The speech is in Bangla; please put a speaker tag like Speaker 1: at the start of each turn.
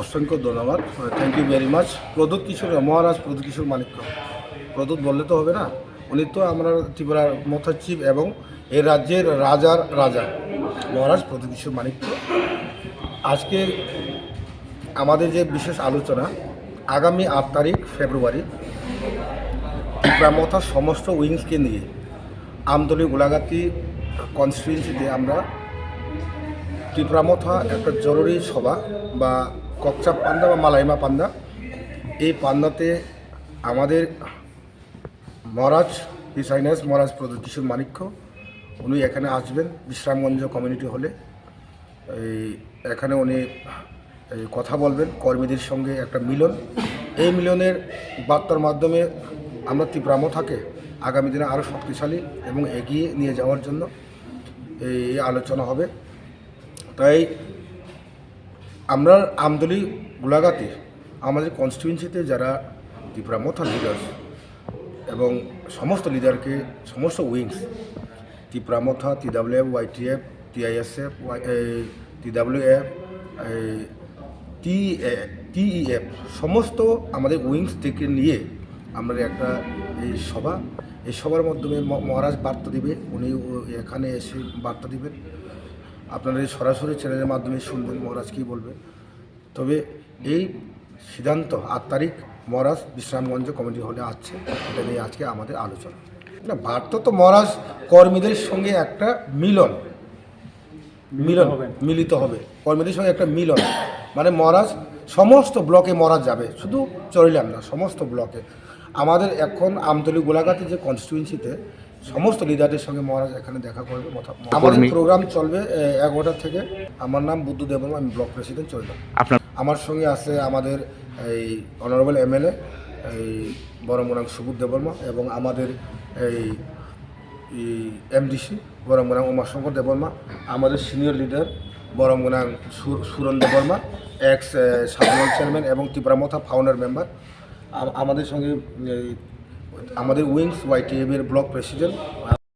Speaker 1: অসংখ্য ধন্যবাদ। Thank you very much Pradyot Kishore, Maharaj Pradyot Kishore Manikya. Pradyot বললে তো হবে না। উনি তো আমরা ত্রিপুরার মথাচিব এবং এই রাজ্যের রাজার রাজা। মহারাজ প্রদুত কিশোর মানিক্য। আজকে আমাদের যে বিশেষ আলোচনা, আগামী আট তারিখ, ফেব্রুয়ারি ত্রিপুরা সমস্ত উইংসকে নিয়ে আমতলী গোলাঘাটি কনস্টিটুয়েন্সিতে আমরা ত্রিপুরামথা একটা জরুরি সভা বা ককচা পান্ডা বা মালাইমা পান্ডা। এই পান্ডাতে আমাদের মহারাজ হিসাইনাস মহারাজ কিশোর মানিক্য উনি এখানে আসবেন বিশ্রামগঞ্জ কমিউনিটি হলে। এই এখানে উনি কথা বলবেন, কর্মীদের সঙ্গে একটা মিলন। এই মিলনের বার্তার মাধ্যমে আমরা ত্রিপুরামথাকে আগামী দিনে আরও শক্তিশালী এবং এগিয়ে নিয়ে যাওয়ার জন্য এই আলোচনা হবে। তাই আমরা আমদলি গোলাঘাতে আমাদের কনস্টিটুয়েন্সিতে যারা ত্রিপুরা মথা লিডার্স এবং সমস্ত লিডারকে সমস্ত wings Tripura Motha TW F YTF TISF TW F T TEF সমস্ত আমাদের উইংস থেকে নিয়ে আমরা একটা এই সভা। এই সভার মাধ্যমে মহারাজ বার্তা দিবে, উনি এখানে এসে বার্তা দিবেন। আপনারা এই সরাসরি চ্যানেলের মাধ্যমে শুনবেন, মহারাজ কী বলবে। তবে এই সিদ্ধান্ত আট তারিখ মহারাজ বিশ্রামগঞ্জ কমিটি হলে আসছে, এটা নিয়ে আজকে আমাদের আলোচনা। না, বার্তা তো মহারাজ কর্মীদের সঙ্গে একটা মিলন। মিলন। মিলিত হবে। কর্মীদের সঙ্গে একটা মিলন। মানে মহারাজ সমস্ত ব্লকে মহারাজ যাবে। শুধু চরিলাম না সমস্ত ব্লকে। আমাদের এখন আমতলী গোলাঘাটে যে কনস্টিটুয়েন্সিতে সমস্ত লিডারদের সঙ্গে মহারাজ এখানে দেখা করবে। আমাদের প্রোগ্রাম চলবে এ, এগারোটা থেকে। আমার নাম বুদ্ধ দেবর্মা আমি ব্লক প্রেসিডেন্ট চরিলাম আমার সঙ্গে আছে আমাদের এই অনারেবল এমএলএ এই বরমুরাং সুবুদ দেবর্মা এবং আমাদের এই এমডিসি বরমুরাং উমাশঙ্কর দেবর্মা আমাদের সিনিয়র লিডার বরমগুনাং সুরন দেবর্মা এক্স সাধারণ চেয়ারম্যান এবং ত্রিপুরামথা ফাউন্ডার মেম্বার আমাদের সঙ্গে আমাদের উইংস ওয়াইটিএমের ব্লক প্রেসিডেন্ট